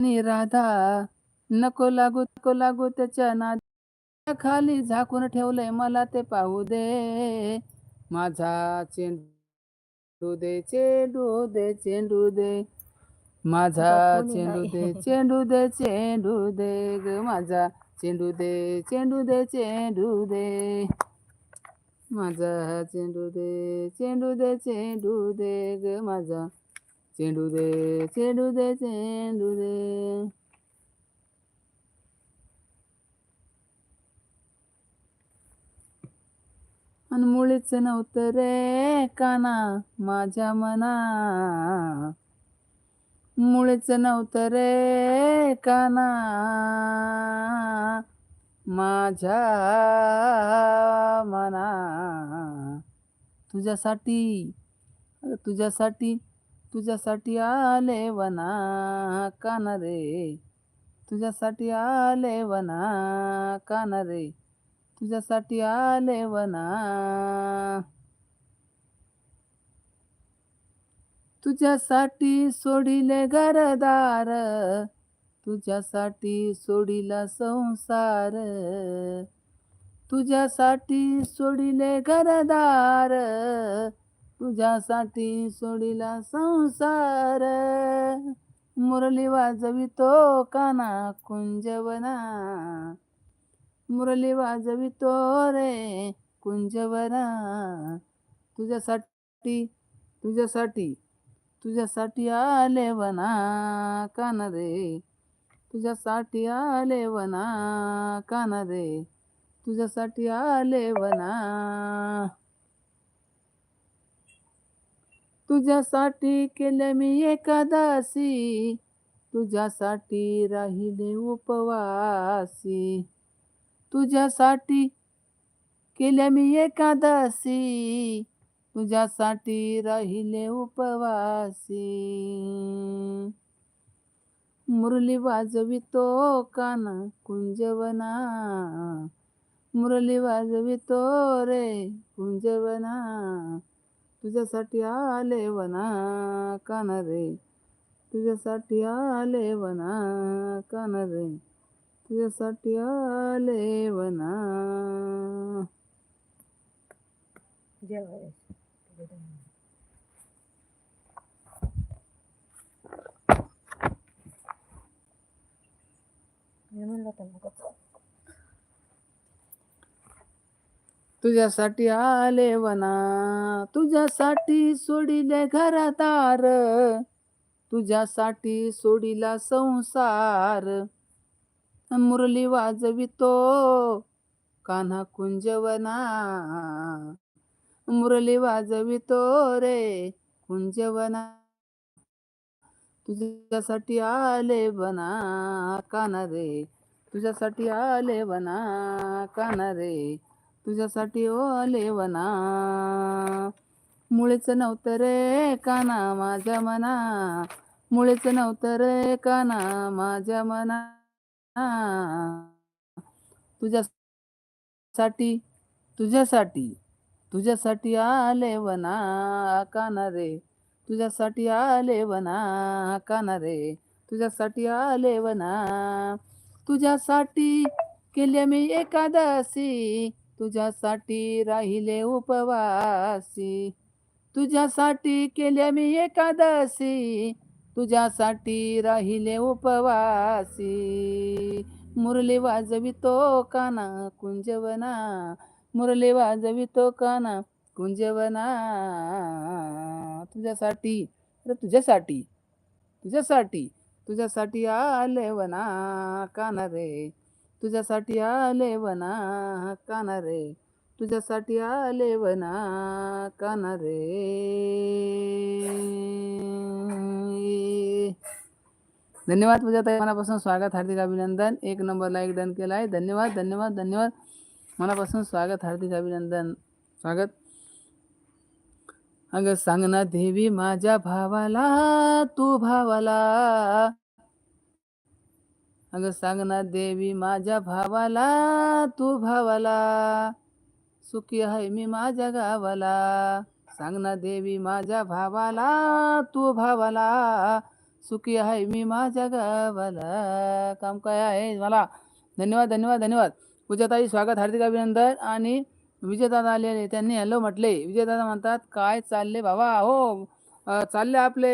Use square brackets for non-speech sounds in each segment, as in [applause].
आणि राधा नको लागू नको लागू त्याच्या नाद खाली झाकून ठेवलंय. मला ते पाहू दे माझा चेंडू दे चेंडू दे चेंडू दे. माझा चेंडू. दे चेंडू दे चेंडू दे ग. माझा चेंडू दे चेंडू दे चेंडू दे. माझा चेंडू दे चेंडू दे चेंडू दे ग. माझा चेंडू दे चेंडू दे चेंडू दे मुळीच नव्हतं रे काना माझ्या मना मुळीच नव्हतं रे काना माझ्या मना तुझ्यासाठी तुझ्यासाठी तुझ्यासाठी आले वना कान रे तुझ्यासाठी आले वना कान रे तुझ्यासाठी आले वना. तुझ्यासाठी सोडिले घरदार. तुझ्यासाठी सोडिला संसार. तुझ्यासाठी सोडिले घरदार. तुझ्यासाठी सोडिला संसार. मुरली वाजवितो काना कुंजवना. मुरली वाजवितो रे कुंजवना. तुझ्यासाठी तुझ्यासाठी तुझ्यासाठी आले वना कान रे. तुझ्यासाठी आले वना कान रे. तुझ्यासाठी आले वना. तुझ्यासाठी केले मी एकादासी तुझ्यासाठी राहिले उपवासी. तुझ्यासाठी केल्या मी एकादशी. तुझ्यासाठी राहिले उपवासी. मुरली वाजवितो कान कुंजवना. मुरली वाजवितो रे कुंजवना. तुझ्यासाठी आले वना कान रे तुझ्यासाठी आले वना कान रे तुझ्यासाठी आले वना. मी म्हणलं होतं नको तुझ्यासाठी आले वना तुझ्यासाठी सोडिले घरदार तुझ्यासाठी सोडिला संसार. मुरली वाजवितो कान्हा कुंजवना मुरली वाजवितो रे कुंजवना तुझ्यासाठी आले बना काना रे तुझ्यासाठी आले बना काना रे. तुझ्यासाठी आले वना मुळीच नव्हतं रे काना माझ्या मना. मुळीच नव्हतं रे काना माझ्या मना. तुझ्यासाठी तुझ्यासाठी तुझ्यासाठी आले वना काना रे. तुझ्यासाठी आले वना काना रे. तुझ्यासाठी आले वना तुझ्यासाठी केले मी एकादशी. तुझ्यासाठी राहिले उपवासी. तुझ्यासाठी केले मी एकादशी. तुझ्यासाठी राहिले उपवासी. मुरली वाजवितो काना कुंजवना. मुरली वाजवितो काना कुंजवना. तुझ्यासाठी अरे तुझ्यासाठी तुझ्यासाठी तुझ्यासाठी आले वना काना रे. तुझ्यासाठी आले वना काना रे तुझ्यासाठी आले वना काना रे धन्यवाद तुझ्या ताई मनापासून स्वागत हार्दिक अभिनंदन. एक नंबर लाईक डन केला आहे धन्यवाद धन्यवाद धन्यवाद. मनापासून स्वागत हार्दिक अभिनंदन. स्वागत. अगं सांग ना देवी माझ्या भावाला तू भावाला. अगं सांग ना देवी माझ्या भावाला तू भावाला. सुखी आहे मी माझ्या गावाला. सांग ना देवी माझ्या भावाला तू भावाला. सुखी आहे मी माझ्या गावाला. काम काय आहे मला? धन्यवाद धन्यवाद धन्यवाद. पूजाताई स्वागत हार्दिक अभिनंदन. आणि विजयदादा आलेले त्यांनी हॅलो म्हटले. विजयदादा म्हणतात काय चालले बाबा? हो चालले आपले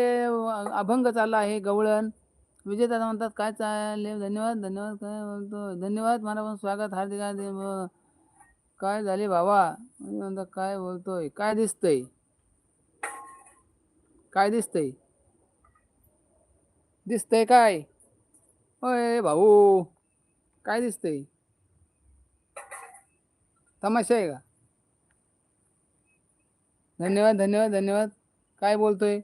अभंग चालला आहे गवळण. विजेता म्हणतात काय चालले धन्यवाद धन्यवाद काय बोलतो? धन्यवाद मला पण स्वागत हार्दिक हार्दिक काय झाले बाबा म्हणतात काय बोलतोय? काय दिसतंय? काय दिसतंय? दिसतंय काय? होय भाऊ काय दिसतंय? तमाशा आहे का? धन्यवाद धन्यवाद धन्यवाद काय बोलतोय?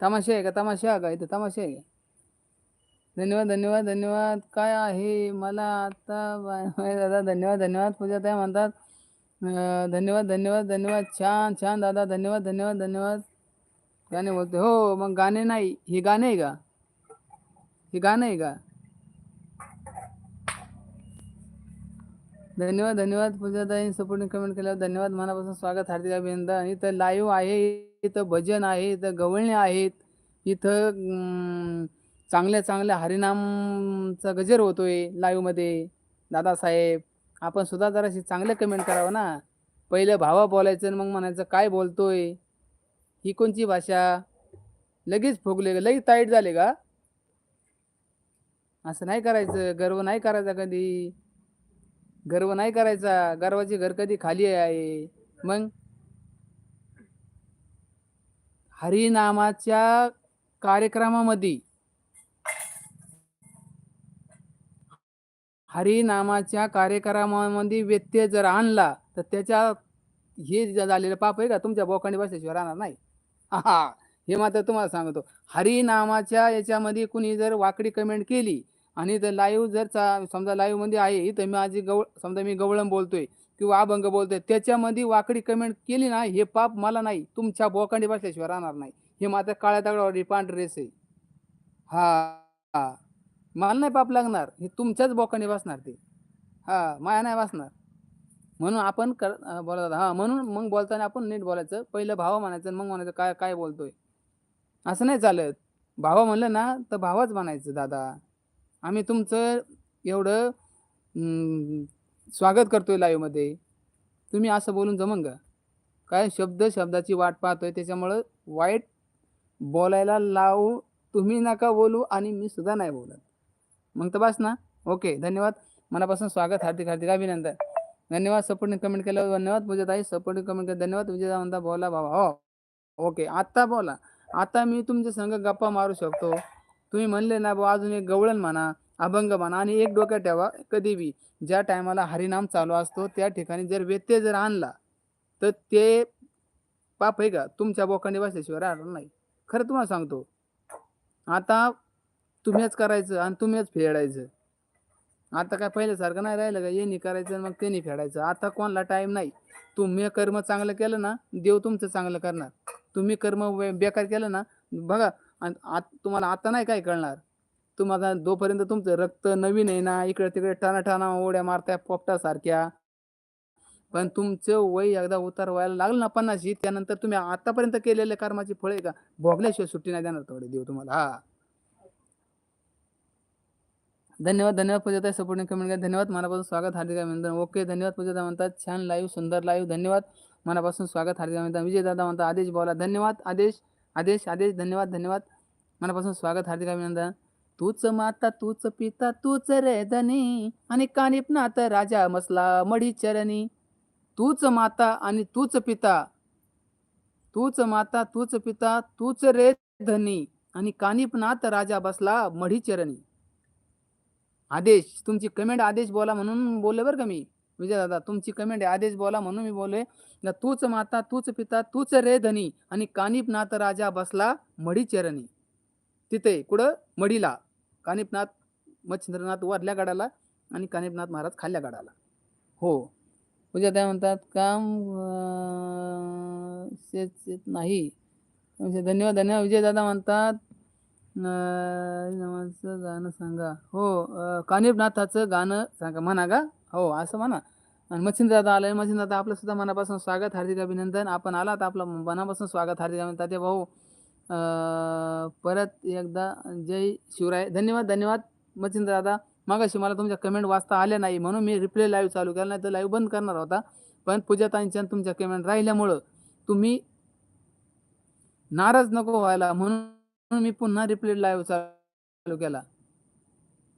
तमाशा आहे का? तमाशा का? इथं तमाशा आहे का? धन्यवाद धन्यवाद धन्यवाद. काय आहे? मला आता बाय दादा धन्यवाद धन्यवाद. पूजा ताई म्हणतात धन्यवाद धन्यवाद धन्यवाद. छान छान दादा धन्यवाद धन्यवाद धन्यवाद. गाणे बोलते हो मग गाणे नाही हे गाणे आहे का? हे गाणं आहे का? धन्यवाद धन्यवाद. पूजाताई सपोर्टिंग कमेंट केल्यावर धन्यवाद. मनापासून स्वागत हार्दिक अभिनंदन. इथं लाईव्ह आहे इथं भजन आहे इथं गवळणे आहेत. इथं अं, चांगल्या चांगल्या हरिनामचा गजर होतोय लाईव्हमध्ये दादासाहेब आपण सुद्धा जराशी चांगलं कमेंट करावं ना. पहिलं भावा बोलायचं आणि मग म्हणायचं काय बोलतोय? ही कोणची भाषा? लगेच फुगले लगेच ताईट झाले का असं नाही करायचं गर्व नाही करायचा कधी. गर्व नाही करायचा गर्वाची घर कधी खाली आहे. मग? हरिनामाच्या कार्यक्रमामध्ये हरिनामाच्या कार्यक्रमामध्ये व्यत्यय जर आणला तर त्याच्या हे झालेलं पाप आहे का? तुमच्या बोखंडी भाषेशिवाय राहणार नाही. हा हे मात्र तुम्हाला सांगतो. हरिनामाच्या याच्यामध्ये कुणी जर वाकडी कमेंट केली आणि तर लाईव्ह जर चा समजा लाईव्हमध्ये आहे इथं माझी गवळ समजा मी गवळम बोलतोय किंवा अभंग बोलतोय त्याच्यामध्ये वाकडी कमेंट केली ना हे पाप मला नाही तुमच्या बोकांडी भाषेशिवाय राहणार नाही. हे मात्र काळ्या दगडावर पांढरेस रेस आहे. हा हा! मला नाही पाप लागणार. हे तुमच्याच बोकाने बसणार ते. हा माया नाही बसणार. म्हणून आपण कर बोलत हा हां म्हणून मग बोलताना आपण नीट बोलायचं. पहिलं भावा म्हणायचं मग म्हणायचं काय काय बोलतोय? असं नाही चालत. भावा म्हणलं ना तर भावाच म्हणायचं दादा आम्ही तुमचं एवढं स्वागत करतोय लाईव्हमध्ये तुम्ही असं बोलून जमन का? काय शब्द शब्दाची वाट पाहतोय त्याच्यामुळं वाईट बोलायला लावू तुम्ही नका बोलू आणि मी सुद्धा नाही बोलत. मग तर बस ना. ओके धन्यवाद. मनापासून स्वागत हार्दिक हार्दिक अभिनंदन. धन्यवाद सपोर्टने कमेंट केल्यावर धन्यवाद पूजाताई सपोर्टिंग कमेंट केलं धन्यवाद. विजय म्हणता बोला बाबा. हो. ओके आत्ता बोला. आता मी तुमच्या संग गप्पा मारू शकतो. तुम्ही म्हणले ना बुवा अजून एक गवळण म्हणा अभंग म्हणा आणि एक डोक्यात ठेवा. कधी बी. ज्या टायमाला हरिनाम चालू असतो त्या ठिकाणी जर व्यत्यय जर आणला तर ते पाप आहे का? तुमच्या बोकांडी बसल्याशिवाय राहणार नाही. खरं तुम्हाला सांगतो. आता तुम्हीच करायचं आणि तुम्हीच फेडायचं. आता काय पहिल्यासारखं नाही राहिलं का? येणी करायचं आणि मग त्यांनी फेडायचं. आता कोणाला टाईम नाही. तुम्ही कर्म चांगलं केलं ना देव तुमचं चांगलं करणार. तुम्ही कर्म बेकार केलं ना बघा आणि आत तुम्हाला आता नाही काय कळणार. तुम्हाला जोपर्यंत तुमचं रक्त नवीन आहे ना इकडे तिकडे टाना ओढ्या मारताय पोपटासारख्या पण तुमचं वय एकदा उतार व्हायला लागलं ना पन्नाशी त्यानंतर तुम्ही आतापर्यंत केलेल्या कर्माची फळे का? भोगल्याशिवाय सुट्टी नाही देणार तेवढे देव तुम्हाला. हा. धन्यवाद धन्यवाद पूजाताई सपोर्टिंग कमेंट करा. धन्यवाद मनापासून स्वागत हार्दिक अभिनंदन. ओके धन्यवाद पूजाताई म्हणतात छान लाईव्ह सुंदर लाईव्ह धन्यवाद मनापासून स्वागत हार्दिक अभिनंदन. विजय दादा म्हणतात आदेश बोला. धन्यवाद आदेश आदेश आदेश धन्यवाद धन्यवाद. मनापासून स्वागत हार्दिक अभिनंदन. तूच माता तूच पिता तूच रे धनी आणि कानिपनाथ राजा मसला मढी चरणी. तूच माता आणि तूच पिता. तूच माता तूच पिता तूच रे धनी आणि कानिपनाथ राजा बसला मढी चरणी. आदेश तुमची कमेंट आदेश बोला म्हणून बोलले बरं का मी विजय दादा तुमची कमेंट आदेश बोला म्हणून मी बोलले तूच माता तूच पिता तूच रे धनी आणि कानिपनाथ राजा बसला मढी चरणी तिथे कुठं? मढीला. कानिपनाथ मच्छिंद्रनाथ वरल्या गाडाला आणि कानिपनाथ महाराज खाल्ल्या गाडाला. हो. पूजा त्या म्हणतात? काम शेत नाही. म्हणजे धन्यवाद धन्यवाद. विजय दादा म्हणतात नावाचं गाणं सांगा. हो कानिपनाथाचं गाणं सांगा म्हणा का? हो असं म्हणा. आणि मच्छिंद्र दादा आलं मच्छिंद्र दादा आपलं सुद्धा मनापासून स्वागत हार्दिक अभिनंदन. आपण आलात आपलं मनापासून स्वागत हार्दिक अभिनंदन. ते भाऊ परत एकदा जय शिवराय. धन्यवाद धन्यवाद मच्छिंद्र दादा मागाशी मला तुमच्या कमेंट वाचता आल्या नाही म्हणून मी रिप्ले लाईव्ह चालू केला नाही तर लाईव्ह बंद करणार होता. पण पूजाताईंच्या आणि तुमच्या कमेंट राहिल्यामुळं तुम्ही नाराज नको व्हायला म्हणून मी पुन्हा रिप्लेट लाईव्ह चालू केला.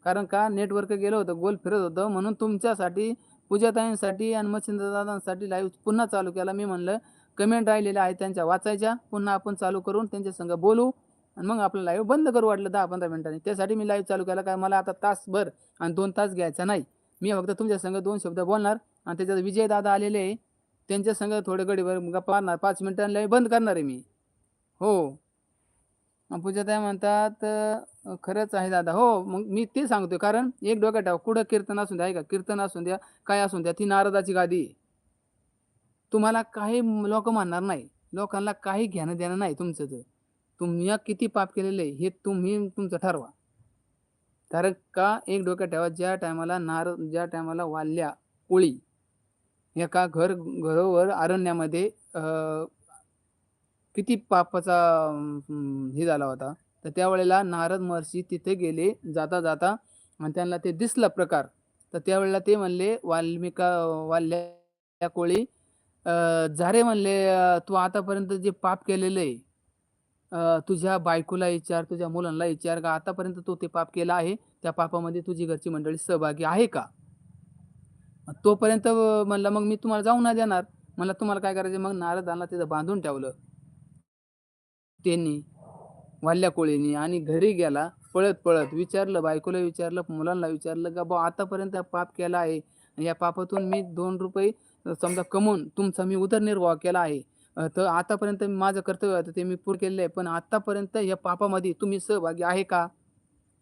कारण का? नेटवर्क गेलं होतं गोल फिरत होतं. म्हणून तुमच्यासाठी पूजाताईंसाठी आणि मच्छिंद्रदादांसाठी लाईव्ह पुन्हा चालू केला. मी म्हणलं कमेंट राहिलेल्या आहेत त्यांच्या वाचायच्या. पुन्हा आपण चालू करून त्यांच्या संग बोलू. आणि मग आपलं लाईव्ह बंद करू वाटलं दहा पंधरा मिनिटांनी. त्यासाठी मी लाईव्ह चालू केला. काय मला आता तासभर आणि दोन तास घ्यायचा नाही. मी फक्त तुमच्या संग दोन शब्द बोलणार आणि त्याच्यात विजय दादा आलेले आहे. त्यांच्या संग थोडे गडीभर गप्पा मारणार. पाच मिनिटांनी लाईव्ह बंद करणार आहे मी. हो. पूजाताई म्हणतात खरंच आहे दादा. हो मग मी ते सांगतोय कारण एक डोक्यात ठेवा कुठं कीर्तन असून द्या आहे का कीर्तन असून द्या काय असून द्या ती नारदाची गादी तुम्हाला काही लोक म्हणणार नाही लोकांना काही घेणं देणं नाही तुमचं तर. तुम्ही किती पाप केलेले हे तुम्ही तुमचं ठरवा. कारण का एक डोक्यात ठेवा ज्या टायमाला नार ज्या टायमाला वाल्या कोळी एका घर घरोवर अरण्यामध्ये किती पापाचा अं, हे झाला होता. तर त्यावेळेला नारद महर्षी तिथे गेले जाता जाता आणि त्यांना ते दिसला प्रकार. तर त्यावेळेला ते म्हणले वाल्मिका वाल्या कोळी अं, झारे म्हणले अं, तू आतापर्यंत जे पाप केलेलं आहे अं, तुझ्या बायकोला विचार तुझ्या मुलांना विचार का? आतापर्यंत तू ते पाप केलं आहे त्या पापामध्ये तुझी घरची मंडळी सहभागी आहे का? मग तोपर्यंत म्हणलं मग मी तुम्हाला जाऊ नाही देणार. मला तुम्हाला काय करायचं मग नारदांना तिथं बांधून ठेवलं. त्यांनी वाल्या कोळीनी आणि घरी गेला पळत पळत विचारलं बायकोला विचारलं मुलांना विचारलं का बा आतापर्यंत पाप केला आहे या पापातून मी दोन रुपये समजा कमवून तुमचा मी उदरनिर्वाह केला आहे. तर आतापर्यंत माझं कर्तव्य होतं ते मी पूर्ण केलेलं आहे पण आतापर्यंत या पापामध्ये तुम्ही सहभागी आहे का?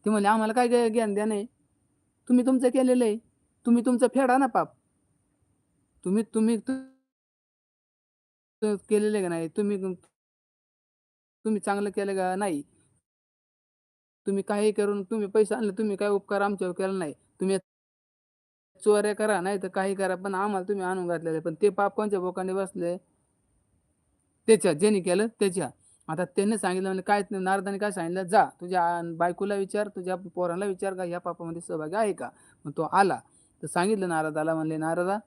ते म्हणले आम्हाला काय ज्ञान द्या नाही तुम्ही तुमचं केलेलं आहे. तुम्ही तुमचं फेडा ना पाप. तुम्ही तुम्ही तु- केलेलं आहे का नाही? तुम्ही तुम्ही चांगलं केलं का नाही? तुम्ही काही करून तुम्ही पैसे आणले तुम्ही काय उपकार आमच्यावर केला नाही. तुम्ही चोऱ्या करा नाही तर काही करा पण आम्हाला तुम्ही आणून घातलेले. पण ते पाप कोणच्या बोकाने बसले? त्याच्या ज्यांनी केलं त्याच्या. आता त्यांनी सांगितलं म्हणजे काय नारदाने काय सांगितलं? जा तुझ्या बायकोला विचार तुझ्या पोरांना विचार का ह्या पापामध्ये सहभागी आहे का? मग तो आला. तर सांगितलं नारदाला म्हणले नारदा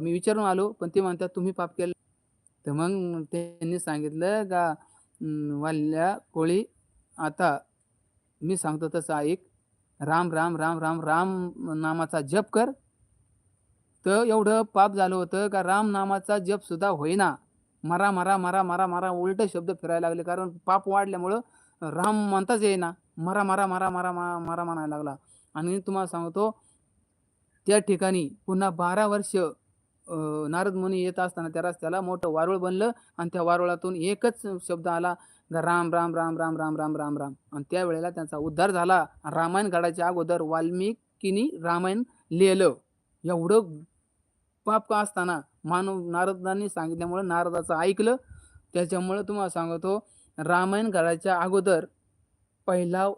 मी विचारून आलो पण ते म्हणतात तुम्ही पाप केलं. तर मग त्यांनी सांगितलं का वाल्या कोळी. आता मी सांगतो तसं ऐक. राम राम राम राम राम नामाचा जप कर. तर एवढं पाप झालं होतं का राम नामाचा जप सुद्धा होईना. मरा मरा मरा मरा मरा उलट शब्द फिरायला लागले. कारण पाप वाढल्यामुळं राम म्हणताच येईना. मरा मरा मरा मरा मा- मारा म्हणायला लागला. आणि तुम्हाला सांगतो त्या ठिकाणी पुन्हा बारा वर्ष नारद मुनी येत असताना त्या रस्त्याला मोठं वारुळ बनलं आणि त्या वारुळातून एकच शब्द आला राम राम राम राम राम राम राम राम. आणि त्यावेळेला त्यांचा उद्धार झाला. रामायण काढायच्या अगोदर वाल्मिकीनी रामायण लिहिलं. एवढं पाप का असताना मानव नारदांनी सांगितल्यामुळं नारदाचं ऐकलं. त्याच्यामुळं तुम्हाला सांगतो रामायण काढायच्या अगोदर पहिला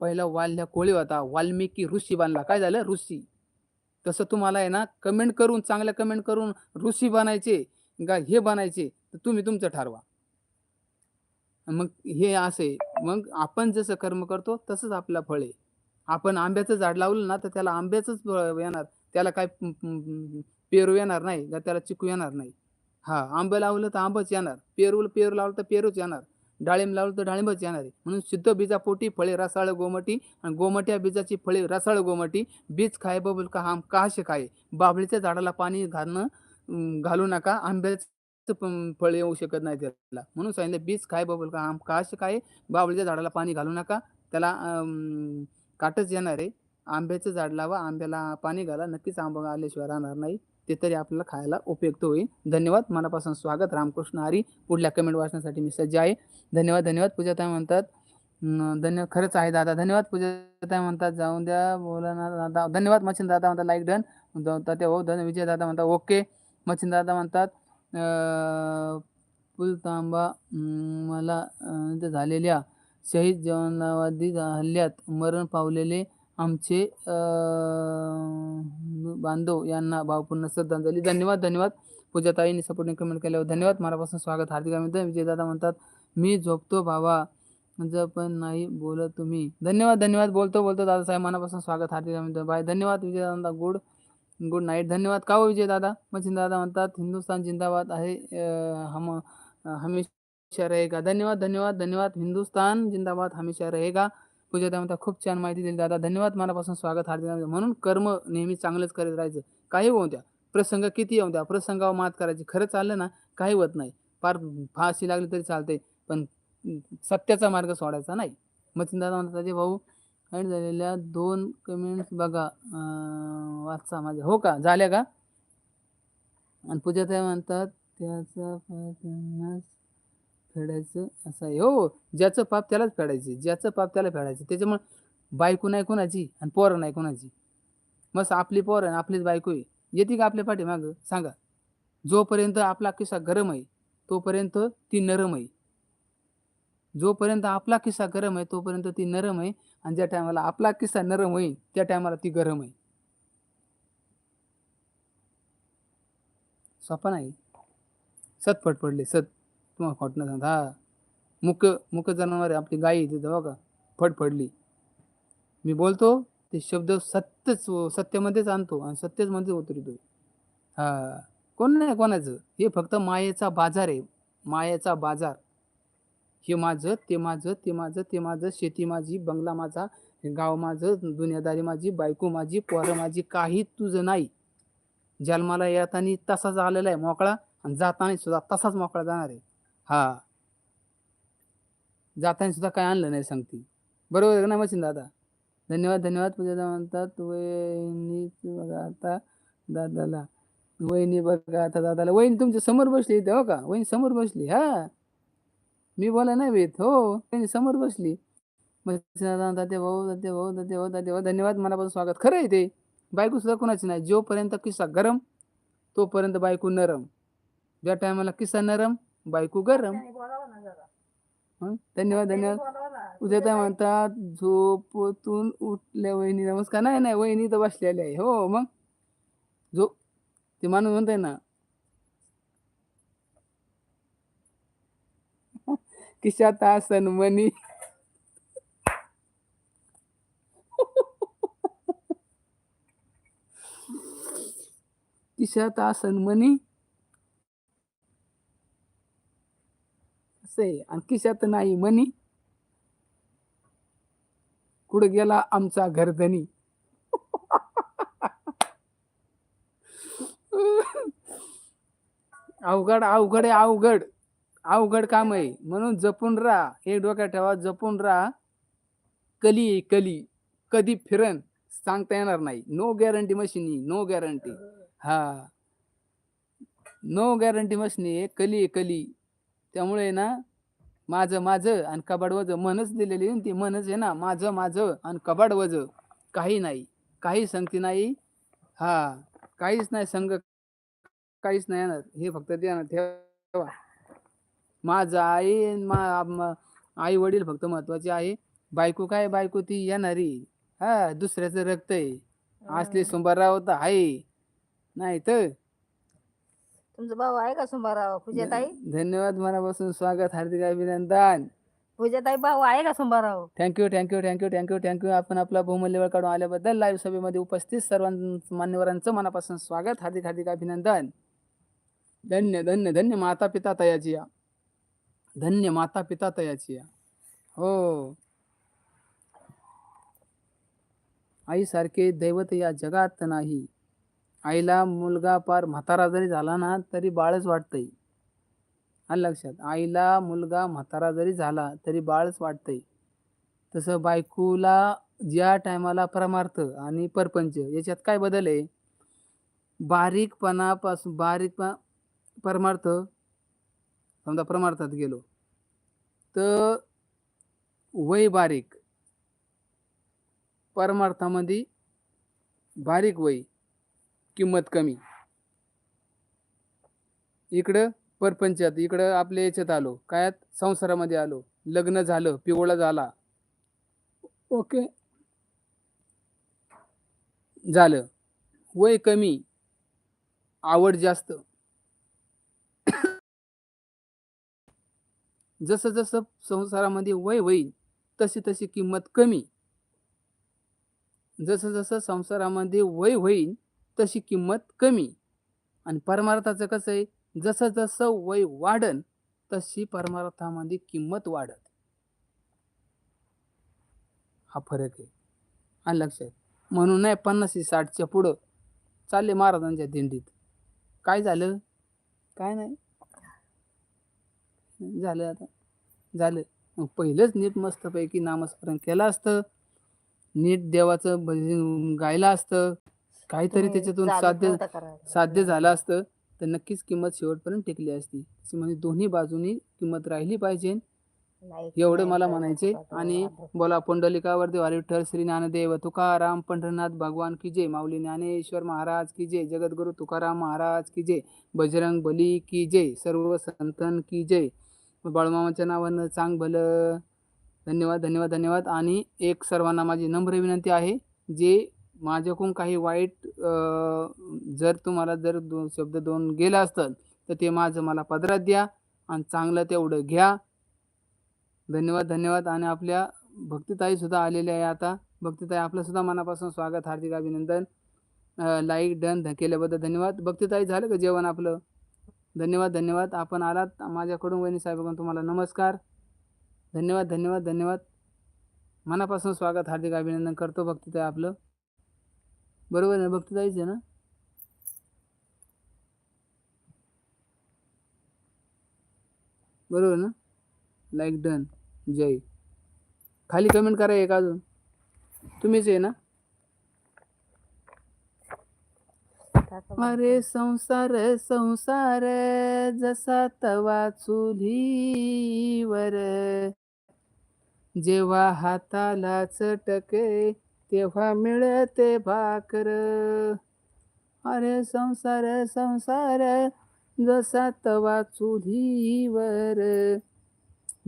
पहिला वाल्य कोळी होता. वाल्मिकी ऋषी बनला. काय झालं? ऋषी. तसं तुम्हाला आहे ना कमेंट करून चांगल्या कमेंट करून ऋषी बनायचे का हे बनायचे तर तुम्ही तुमचं ठरवा. मग हे असे मग आपण जसं कर्म करतो तसंच आपलं फळ आहे. आपण आंब्याचं झाड लावलं ना तर त्याला आंब्याचंच फळ येणार. त्याला काय पेरू येणार नाही का त्याला चिकू येणार नाही. हा आंबं लावलं तर आंबच येणार. पेरू पेरू लावलं तर पेरूच येणार. डाळिंब लावलं तर डाळिंबच येणार आहे. म्हणून शुद्ध बीजापोटी फळे रसाळ गोमटी आणि गोमट्या बीजाची फळे रसाळ गोमटी बीज खाय बबुल का हम काशे खाय. बाभळीच्या झाडाला पाणी घालणं घालू नका. आंब्याचं फळ येऊ शकत नाही त्याला. म्हणून सांगितलं बीज खाय बबुल का आम काश खाय. बाभळीच्या झाडाला पाणी घालू नका. त्याला काटच येणार आहे. आंब्याचं झाड लावा. आंब्याला पाणी घाला. नक्कीच आंबा आल्याशिवाय राहणार नाही. ते तरी आपल्याला खायला उपयुक्त होईल. धन्यवाद. मनापासून स्वागत. रामकृष्ण हरी पुढल्या कमेंट वाचण्यासाठी मी सज्ज आहे. धन्यवाद धन्यवाद. पूजाताई म्हणतात धन्य धन्यवाद. खरंच आहे दादा. धन्यवाद. पूजाताई म्हणतात जाऊन द्या. बोला ना दादा. धन्यवाद. मच्छिंद दादा म्हणतात लाईक डन. ते हो धन विजय दादा म्हणतात ओके. मच्छिंद दादा म्हणतात पुलतांबा मला झालेल्या शहीद जवानावादी हल्ल्यात मरण पावलेले आमचे बांधव यांना भावपूर्ण श्रद्धांजली धन्यवाद धन्यवाद. पूजाताईंनी सपोर्टिंग कमेंट केल्यावर धन्यवाद. मनापासून स्वागत. हार्दिक अभिनंदन. विजयदादा म्हणतात मी झोपतो भावा. जर पण नाही बोलत तुम्ही. धन्यवाद धन्यवाद. बोलतो बोलतो. दादासाहेब मनापासून स्वागत. हार्दिक अभिनंदन. बाय. धन्यवाद विजय दादा गुड गुड नाईट. धन्यवाद. का हो विजय दादा दादा म्हणतात हिंदुस्थान जिंदाबाद आहे. हम हमेशा रहेगा. धन्यवाद धन्यवाद धन्यवाद. हिंदुस्तान जिंदाबाद हमेशा रहेगा. पूजा दादा म्हणतात खूप छान माहिती दिली. दादा धन्यवाद. मनापासून स्वागत हार्दिक म्हणून कर्म नेहमी चांगलंच करत राहायचं. काही होऊ द्या. प्रसंग किती येऊ द्या. प्रसंगावर मात करायची. खरं चाललं ना काही होत नाही. फार फाशी लागली तरी चालते पण सत्याचा मार्ग सोडायचा नाही. मचिन दादा म्हणतात अजय भाऊ ॲड झालेल्या दोन कमेंट्स बघा. वाचा माझ्या हो का? झाल्या का? आणि पूजा त्या म्हणतात त्याचा फेडायचं असं आहे. हो ज्याचं पाप त्यालाच फेडायचे. ज्याचं पाप त्याला फेडायचं. त्याच्यामुळे बायको नाही कोणाची आणि पोरं नाही कोणाची. मस्त आपली पोरं आणि आपलीच बायको आहे. येते का आपल्या पाठीमागं? सांगा. जोपर्यंत आपला किस्सा गरम आहे तोपर्यंत ती नरम आहे. जोपर्यंत आपला किस्सा गरम आहे तोपर्यंत ती नरम आहे आणि ज्या टायमाला आपला किस्सा नरम होईल त्या टायमाला ती गरम आहे. सोपा नाही? सत पडले सत तुम्हाला खोट न हा. मुक मुक जनावर आहे आपली गाई आहे तिथं बघा. फडफडली मी बोलतो ते शब्द सत्यच सत्यामध्येच आणतो आणि सत्यच मध्ये उतरतो. हा. कोण नाही कोणाचं? हे फक्त मायेचा बाजार आहे. मायेचा बाजार. हे माझं ते माझं ते माझं ते माझं. शेती माझी बंगला माझा हे गाव माझं दुनियादारी माझी बायको माझी पोरं माझी काही तुझं नाही. जन्माला येताना तसाच आलेला आहे मोकळा आणि जाताना सुद्धा तसाच मोकळा जाणार आहे. हा. जाताना सुद्धा काय आणलं नाही सांगते. बरोबर आहे का मशीन दादा? धन्यवाद धन्यवाद. पूजा म्हणतात वहिनी बघा आता दादाला वहिनी बघा आता दादाला. वहिनी तुमच्यासमोर बसली इथे हो का? वहिनी समोर बसली हा. मी बोला नाही भेट हो. वहिनी समोर बसली. मच्छी दादा भाऊ दाते भाऊ दाते भाऊ दादे भाऊ. धन्यवाद मनापासून स्वागत. खरं आहे ते. बायको सुद्धा कोणाची नाही. जोपर्यंत किस्सा गरम तोपर्यंत बायको नरम. ज्या टायमाला किस्सा नरम बायको गरम. त्याने बोलावं ना जरा. हं? धन्यवाद त्याने धन्यवाद. बोलावं ना. उद्या त्या म्हणतात झोपतून उठल्या वहिनी. नमस्कार. नाही नाही वहिनी तर बसलेली आहे. हो मग? झोप. ते माणूस म्हणताय ना. [laughs] किशात आसन मनी [laughs] किशात आसन मनी असं आहे. आणि नाही मनी कुठं गेला आमचा घरधनी? अवघड अवघड आहे अवघड. अवघड काम आहे. म्हणून जपून राहा. हे डोक्यात ठेवा जपून राहा. कली कली. कधी फिरन सांगता येणार नाही. नो गॅरंटी मशीनी नो गॅरंटी हा. नो गॅरंटी मशीनी कली कली. त्यामुळे ना माझं माझं आणि कबाड वज मनच दिलेली आहे ती मनच आहे ना माझं माझं आणि कबाड वज काही नाही काही संगती नाही. हा काहीच नाही संघ काहीच नाही येणार. हे फक्त ध्यानात ठेवा. माझं आई मा आई वडील फक्त महत्त्वाचे आहे. बायको काय बायको ती येणारी. हा दुसऱ्याचं रक्त आहे. असली सुंबाराव तर आहे. नाही तर तुमचा भाऊ आहे का सुंबाराव पूजाताई? धन्यवाद मनापासून स्वागत हार्दिक अभिनंदन. पूजाताई भाऊ आहे का सुंबाराव thank you thank you thank you thank you thank you आपण आपला बहुमूल्य वेळ काढून आल्याबद्दल लाईव्ह सभेमध्ये उपस्थित सर्वां मान्यवरांचं मनापासून स्वागत हार्दिक हार्दिक अभिनंदन. धन्य धन्य धन्य माता पिता तयाची या. धन्य माता पिता तयाची या. हो. आईसारखे दैवत या जगात नाही. आईला मुलगा पार म्हातारा जरी झाला ना तरी बाळच वाटतंय. आलं लक्षात. आईला मुलगा म्हातारा जरी झाला तरी बाळच वाटतंय. तसं बायकोला ज्या टायमाला परमार्थ आणि परपंच याच्यात काय बदल आहे? बारीकपणापासून बारीक परमार्थ समजा परमार्थात गेलो तर वय बारीक. परमार्थामध्ये बारीक वय. किंमत कमी. इकडं परपंचात इकडं आपल्या याच्यात आलो कायात संसारामध्ये आलो लग्न झालं पिवळा झाला. ओके. झालं. वय कमी आवड जास्त. जसं जसं संसारामध्ये वय होईल तशी तशी किंमत कमी. जसं जसं संसारामध्ये वय होईल तशी किंमत कमी. आणि परमार्थाचं कसं आहे? जसं जसं वय वाढन तशी परमार्थामध्ये किंमत वाढत. हा फरक आहे. आणि लक्षात म्हणून नाही पन्नासशे साठच्या पुढं चालले महाराजांच्या दिंडीत. काय झालं? काय नाही. झालं आता. झालं. मग पहिलंच नीट मस्तपैकी नामस्मरण केलं असतं. नीट देवाचं भजन गायलं असतं. काहीतरी त्याच्यातून साध्य. साध्य झालं असतं तर नक्कीच किंमत शेवटपर्यंत टिकली असती. म्हणजे दोन्ही बाजूनी किंमत राहिली पाहिजे. एवढं मला म्हणायचे आणि. बोला पुंडलिकावरती हरी विठ्ठल श्री ज्ञानदेव तुकाराम पंढरनाथ भगवान की जय माऊली ज्ञानेश्वर महाराज की जय जगद्गुरु तुकाराम महाराज की जय बजरंग बली की जय सर्व संतन की जय. बाळमामाच्या नावानं चांग भलं. धन्यवाद धन्यवाद धन्यवाद. आणि एक सर्वांना माझी नम्र विनंती आहे जे माझ्याकडून काही वाईट जर तुम्हाला जर दोन शब्द दोन गेला असतात तर ते माझं मला पदरात द्या आणि चांगलं तेवढं घ्या. धन्यवाद धन्यवाद. आणि आपल्या भक्तिताई सुद्धा आलेल्या आहे आता. भक्तिताई आपलं सुद्धा मनापासून स्वागत हार्दिक अभिनंदन. लाईक डन ध केल्याबद्दल धन्यवाद. भक्तिताई झालं का जेवण आपलं? धन्यवाद धन्यवाद. आपण आलात माझ्याकडून वहिनी साहेबांकडून तुम्हाला नमस्कार. धन्यवाद धन्यवाद धन्यवाद. मनापासून स्वागत हार्दिक अभिनंदन करतो भक्तिताई आपलं. बरोबर आहे जायचं आहे ना? बरोबर ना? लाईक डन जय. खाली कमेंट करा एक अजून. तुम्हीच आहे ना? अरे संसार संसार जसा तवा चुलीवर. जेव्हा हाताला चटके तेव्हा मिळते भाकर? अरे संसार संसार जसा तवा चुलीवर.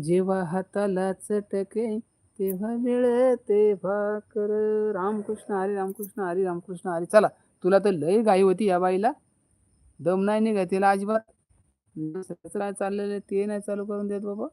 जेव्हा हाताला चटके तेव्हा मिळते भाकर. रामकृष्ण हरी रामकृष्ण हरी रामकृष्ण हरी. चला तुला तर लय गाई होती या बाईला. दम नाही निघा तिला अजिबात. चाललेलं आहे ते नाही चालू करून देत बाबा.